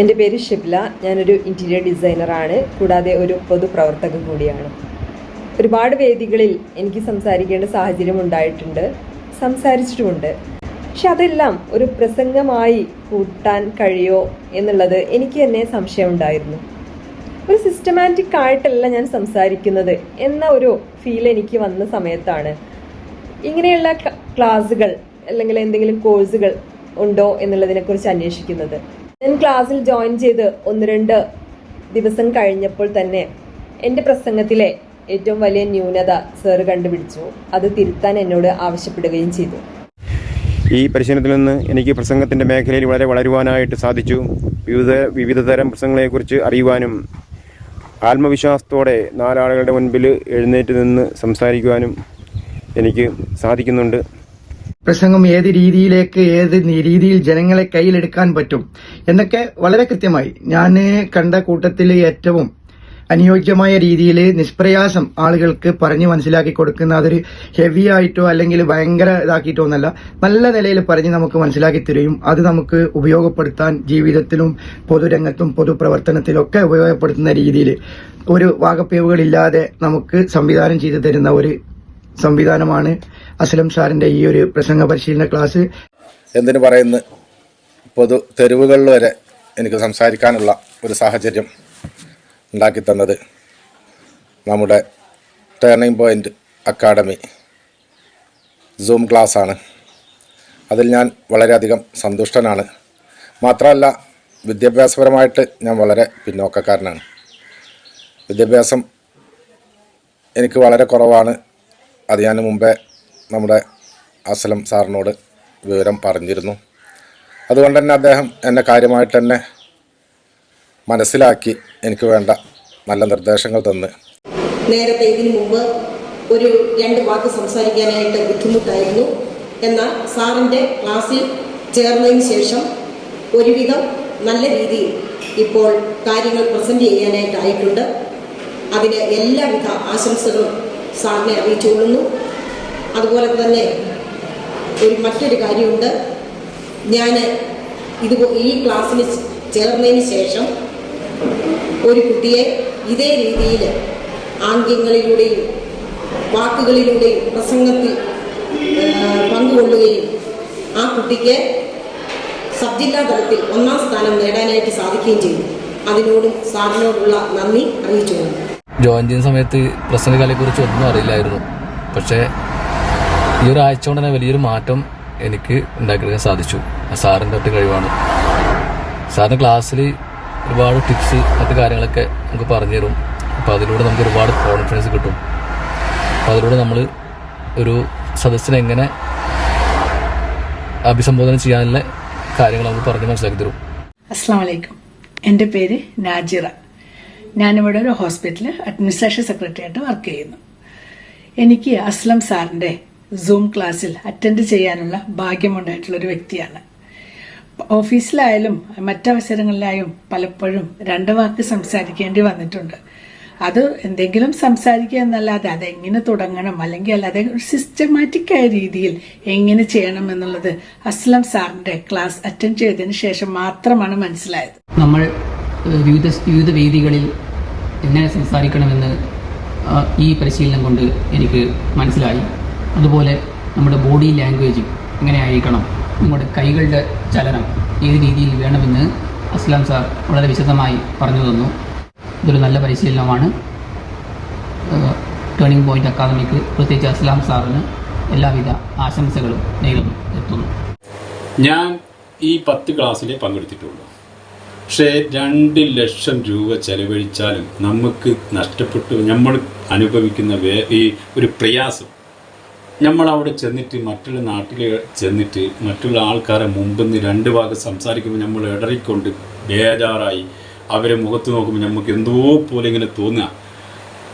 എന്റെ പേര് ഷിബ്ല. ഞാനൊരു ഇന്റീരിയർ ഡിസൈനറാണ് കൂടാതെ ഒരു പൊതുപ്രവർത്തക കൂടിയാണ്. ഒരുപാട് വേദികളിൽ എനിക്ക് സംസാരിക്കേണ്ട സാഹചര്യം ഉണ്ടായിട്ടുണ്ട്. സംസാരിച്ചിട്ടുമുണ്ട്. പക്ഷെ അതെല്ലാം ഒരു പ്രസംഗമായി കൂട്ടാൻ കഴിയോ എന്നുള്ളത് എനിക്ക് തന്നെ സംശയമുണ്ടായിരുന്നു ഒരു സിസ്റ്റമാറ്റിക് ആയിട്ടല്ല ഞാൻ സംസാരിക്കുന്നത് എന്ന ഒരു ഫീൽ എനിക്ക് വന്ന സമയത്താണ്. ഇങ്ങനെയുള്ള ക്ലാസുകൾ അല്ലെങ്കിൽ എന്തെങ്കിലും കോഴ്സുകൾ ഉണ്ടോ എന്നുള്ളതിനെക്കുറിച്ച് അന്വേഷിക്കുന്നത്. ഞാൻ ക്ലാസ്സിൽ ജോയിൻ ചെയ്ത് ഒന്ന് രണ്ട് ദിവസം കഴിഞ്ഞപ്പോൾ തന്നെ എന്റെ പ്രസംഗത്തിലെ ഏറ്റവും വലിയ ന്യൂനത സർ കണ്ടുപിടിച്ചു. അത് തിരുത്താൻ എന്നോട് ആവശ്യപ്പെടുകയും ചെയ്തു. ഈ പരിശീലനത്തിൽ നിന്ന് എനിക്ക് പ്രസംഗത്തിന്റെ മേഖലയിൽ വളരെ വളരുവാനായിട്ട് സാധിച്ചു. വിവിധ വിവിധ തരം പ്രസംഗങ്ങളെക്കുറിച്ച് അറിയുവാനും ആത്മവിശ്വാസത്തോടെ നാലാളുകളുടെ മുൻപിൽ എഴുന്നേറ്റ് നിന്ന് സംസാരിക്കുവാനും എനിക്ക് സാധിക്കുന്നുണ്ട്. പ്രസംഗം ഏത് രീതിയിലേക്ക് ഏത് രീതിയിൽ ജനങ്ങളെ കയ്യിലെടുക്കാൻ പറ്റും? എന്നൊക്കെ വളരെ കൃത്യമായി ഞാൻ കണ്ട കൂട്ടത്തിൽ ഏറ്റവും അനുയോജ്യമായ രീതിയിൽ നിഷ്പ്രയാസം ആളുകൾക്ക് പറഞ്ഞ് മനസ്സിലാക്കി കൊടുക്കുന്ന അതൊരു ഹെവി ആയിട്ടോ അല്ലെങ്കിൽ ഭയങ്കര ഇതാക്കിയിട്ടോ എന്നല്ല നല്ല നിലയിൽ പറഞ്ഞ് നമുക്ക് മനസ്സിലാക്കി തരുകയും അത് നമുക്ക് ഉപയോഗപ്പെടുത്താൻ ജീവിതത്തിലും പൊതുരംഗത്തും പൊതുപ്രവർത്തനത്തിലും ഒക്കെ ഉപയോഗപ്പെടുത്തുന്ന രീതിയിൽ ഒരു വാകപ്പിഴവുകളില്ലാതെ നമുക്ക് സംവിധാനം ചെയ്തു തരുന്ന ഒരു സംവിധാനമാണ് അസ്ലം സാറിന്റെ ഈ ഒരു പ്രസംഗ പരിശീലന ക്ലാസ്. എന്തിനു പറയുന്നു? പൊതു തെരുവുകളിൽ വരെ എനിക്ക് സംസാരിക്കാനുള്ള ഒരു സാഹചര്യം ഉണ്ടാക്കി തന്നത് നമ്മുടെ ടേണിംഗ് പോയിന്റ് അക്കാഡമി സൂം ക്ലാസ്സാണ്. അതിൽ ഞാൻ വളരെയധികം സന്തുഷ്ടനാണ്. മാത്രമല്ല വിദ്യാഭ്യാസപരമായിട്ട് ഞാൻ വളരെ പിന്നോക്കക്കാരനാണ്. വിദ്യാഭ്യാസം എനിക്ക് വളരെ കുറവാണ്. അത് ഞാൻ മുമ്പേ നമ്മുടെ അസലം സാറിനോട് വിവരം പറഞ്ഞിരുന്നു. അതുകൊണ്ട് തന്നെ അദ്ദേഹം എന്നെ കാര്യമായിട്ട് തന്നെ മനസ്സിലാക്കി എനിക്ക് വേണ്ട നല്ല നിർദ്ദേശങ്ങൾ തന്ന്. നേരത്തെ ഇതിനു മുമ്പ് ഒരു രണ്ട് വാക്ക് സംസാരിക്കാനായിട്ട് ബുദ്ധിമുട്ടായിരുന്നു. എന്നാൽ സാറിന്റെ ക്ലാസ്സിൽ ചേർന്നതിന് ശേഷം ഒരുവിധം നല്ല രീതിയിൽ ഇപ്പോൾ കാര്യങ്ങൾ പ്രസന്റ് ചെയ്യാനായിട്ടായിട്ടുണ്ട്. അതിന് എല്ലാവിധ ആശംസകളും സാറിനെ അറിയിച്ചുകൊള്ളുന്നു അതുപോലെ തന്നെ ഒരു മറ്റൊരു കാര്യമുണ്ട്. ഞാൻ ഇത് ഈ ക്ലാസ്സിന് ചേർന്നതിന് ശേഷം ഒരു കുട്ടിയെ ഇതേ രീതിയിൽ ആംഗ്യങ്ങളിലൂടെയും വാക്കുകളിലൂടെയും പ്രസംഗത്തിൽ പങ്കുകൊള്ളുകയും ആ കുട്ടിക്ക് സബ് ജില്ലാ തലത്തിൽ ഒന്നാം സ്ഥാനം നേടാനായിട്ട് സാധിക്കുകയും ചെയ്തു. അതിനോടും സാറിനോടുള്ള നന്ദി അറിയിച്ചുകൊള്ളുന്നു ജോയിൻ ചെയ്യുന്ന സമയത്ത് പ്രസന്റ് കലയെക്കുറിച്ച് ഒന്നും അറിയില്ലായിരുന്നു. പക്ഷേ ഈ ഒരു ആഴ്ച കൊണ്ട് തന്നെ വലിയൊരു മാറ്റം എനിക്ക് ഉണ്ടാക്കിയെടുക്കാൻ സാധിച്ചു. സാറിന്റെ ഒറ്റ കഴിവാണ്. സാറിന്റെ ക്ലാസ്സിൽ ഒരുപാട് ടിപ്സ് മറ്റു കാര്യങ്ങളൊക്കെ നമുക്ക് പറഞ്ഞു തരും. അപ്പോൾ അതിലൂടെ നമുക്ക് ഒരുപാട് കോൺഫിഡൻസ് കിട്ടും. അപ്പോൾ അതിലൂടെ നമ്മൾ ഒരു സദസ്സിനെ എങ്ങനെ അഭിസംബോധന ചെയ്യാനുള്ള കാര്യങ്ങൾ നമുക്ക് പറഞ്ഞ് മനസ്സിലാക്കി തരും. അസ്സാം വലൈക്കും എന്റെ പേര് നാജിറ. ഞാനിവിടെ ഒരു ഹോസ്പിറ്റലിൽ അഡ്മിനിസ്ട്രേഷൻ സെക്രട്ടറി ആയിട്ട് വർക്ക് ചെയ്യുന്നു. എനിക്ക് അസ്ലം സാറിന്റെ സൂം ക്ലാസ്സിൽ അറ്റൻഡ് ചെയ്യാനുള്ള ഭാഗ്യമുണ്ടായിട്ടുള്ള ഒരു വ്യക്തിയാണ്. ഓഫീസിലായാലും മറ്റവസരങ്ങളിലായും പലപ്പോഴും രണ്ട് വാക്ക് സംസാരിക്കേണ്ടി വന്നിട്ടുണ്ട്. അത് എന്തെങ്കിലും സംസാരിക്കുക എന്നല്ലാതെ അതെങ്ങനെ തുടങ്ങണം അല്ലെങ്കിൽ അല്ലാതെ ഒരു സിസ്റ്റമാറ്റിക്കായ രീതിയിൽ എങ്ങനെ ചെയ്യണം എന്നുള്ളത് അസ്ലം സാറിന്റെ ക്ലാസ് അറ്റൻഡ് ചെയ്തതിന് ശേഷം മാത്രമാണ് മനസ്സിലായത്. നമ്മൾ വിവിധ വിവിധ വേദികളിൽ എങ്ങനെ സംസാരിക്കണമെന്ന് ഈ പരിശീലനം കൊണ്ട് എനിക്ക് മനസ്സിലായി. അതുപോലെ നമ്മുടെ ബോഡി ലാംഗ്വേജ് എങ്ങനെ ആയിരിക്കണം. നമ്മുടെ കൈകളുടെ ചലനം ഏത് രീതിയിൽ വേണമെന്ന് അസ്ലാം സാർ വളരെ വിശദമായി പറഞ്ഞു തന്നു. ഇതൊരു നല്ല പരിശീലനമാണ്. ടേണിംഗ് പോയിന്റ് അക്കാദമിക്ക് പ്രത്യേകിച്ച് അസ്ലാം സാറിന് എല്ലാവിധ ആശംസകളും നേരുന്നു എത്തുന്നു. ഞാൻ ഈ പത്ത് ക്ലാസ്സിലേ പങ്കെടുത്തിട്ടുള്ളൂ. പക്ഷേ രണ്ട് ലക്ഷം രൂപ ചെലവഴിച്ചാലും നമുക്ക് നഷ്ടപ്പെട്ടു. നമ്മൾ അനുഭവിക്കുന്ന വേ ഈ ഒരു പ്രയാസം. നമ്മൾ അവിടെ ചെന്നിട്ട് മറ്റുള്ള നാട്ടിൽ ചെന്നിട്ട് മറ്റുള്ള ആൾക്കാരെ മുമ്പിൽ നിന്ന് രണ്ട് ഭാഗം സംസാരിക്കുമ്പോൾ നമ്മൾ ഇടറിക്കൊണ്ട് ബേജാറായി അവരെ മുഖത്ത് നോക്കുമ്പോൾ നമുക്ക് എന്തോ പോലെ ഇങ്ങനെ തോന്നുക.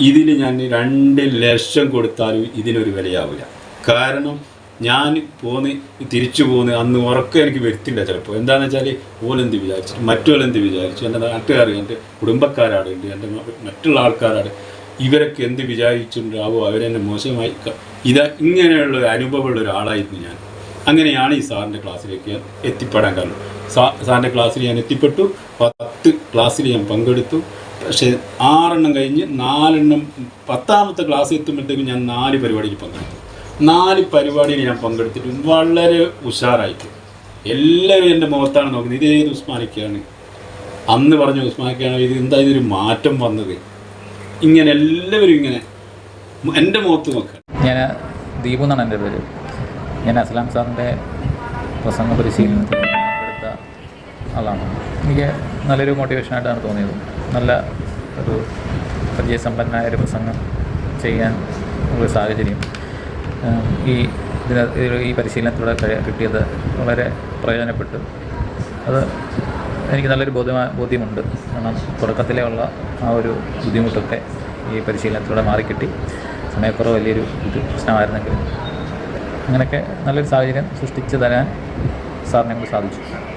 ഇതിൽ ഞാൻ രണ്ട് ലക്ഷം കൊടുത്താലും ഇതിനൊരു വിലയാവില്ല കാരണം ഞാൻ പോന്ന് തിരിച്ചു പോന്ന് അന്ന് ഉറക്കം എനിക്ക് വരുത്തില്ല ചിലപ്പോൾ എന്താണെന്ന് വെച്ചാൽ ഓലെന്ത് വിചാരിച്ചു മറ്റോലെന്ത് വിചാരിച്ചു? എന്റെ നാട്ടുകാർ എന്റെ കുടുംബക്കാരാണ് ഉണ്ട് എന്റെ മറ്റുള്ള ആൾക്കാരാണ്. ഇവരൊക്കെ എന്ത് വിചാരിച്ചിട്ടുണ്ടാവോ? അവരെന്നെ മോശമായി ഇത് ഇങ്ങനെയുള്ള ഒരു അനുഭവമുള്ള ഒരാളായിരുന്നു ഞാൻ. അങ്ങനെയാണ് ഈ സാറിന്റെ ക്ലാസ്സിലേക്ക് എത്തിപ്പെടാൻ കാരണം. സാ സാറിന്റെ ക്ലാസ്സിൽ ഞാൻ എത്തിപ്പെട്ടു. പത്ത് ക്ലാസ്സിൽ ഞാൻ പങ്കെടുത്തു. പക്ഷേ ആറെണ്ണം കഴിഞ്ഞ് നാലെണ്ണം പത്താമത്തെ ക്ലാസ് എത്തുമ്പോഴത്തേക്കും ഞാൻ നാല് പരിപാടിയിൽ പങ്കെടുത്തു. നാല് പരിപാടിയിൽ ഞാൻ പങ്കെടുത്തിട്ട് വളരെ ഉഷാറായിട്ട്. എല്ലാവരും എന്റെ മുഖത്താണ് നോക്കുന്നത്. ഇത് ഏത് ഉസ്മാനിക്കാണ് അന്ന് പറഞ്ഞ ഉസ്മാനിക്കാണ് ഇത് എന്താ ഇതൊരു മാറ്റം വന്നത്? ഇങ്ങനെ എല്ലാവരും ഇങ്ങനെ എന്റെ മുഖത്ത് നോക്കുക. ഞാൻ ദീപു എന്നാണ് എന്റെ പേര്. ഞാൻ അസ്ലാം സാറിന്റെ പ്രസംഗ പരിശീലനത്തിൽ പങ്കെടുത്ത ആളാണ്. എനിക്ക് നല്ലൊരു മോട്ടിവേഷനായിട്ടാണ് തോന്നിയത്. നല്ല ഒരു പരിചയസമ്പന്നമായ ഒരു പ്രസംഗം ചെയ്യാൻ ഒരു സാഹചര്യം. ഈ ഇതിന് ഈ പരിശീലനത്തിലൂടെ കിട്ടിയത് വളരെ പ്രയോജനപ്പെട്ടു. അത് എനിക്ക് നല്ലൊരു ബോധ്യമാ ബോധ്യമുണ്ട്. കാരണം തുടക്കത്തിലേ ഉള്ള ആ ഒരു ബുദ്ധിമുട്ടൊക്കെ ഈ പരിശീലനത്തിലൂടെ മാറിക്കിട്ടി. സമയക്കുറവ് വലിയൊരു ഇത് പ്രശ്നമായിരുന്നെങ്കിലും. അങ്ങനെയൊക്കെ നല്ലൊരു സാഹചര്യം സൃഷ്ടിച്ചു തരാൻ സാറിനെ കൊണ്ട് സാധിച്ചു.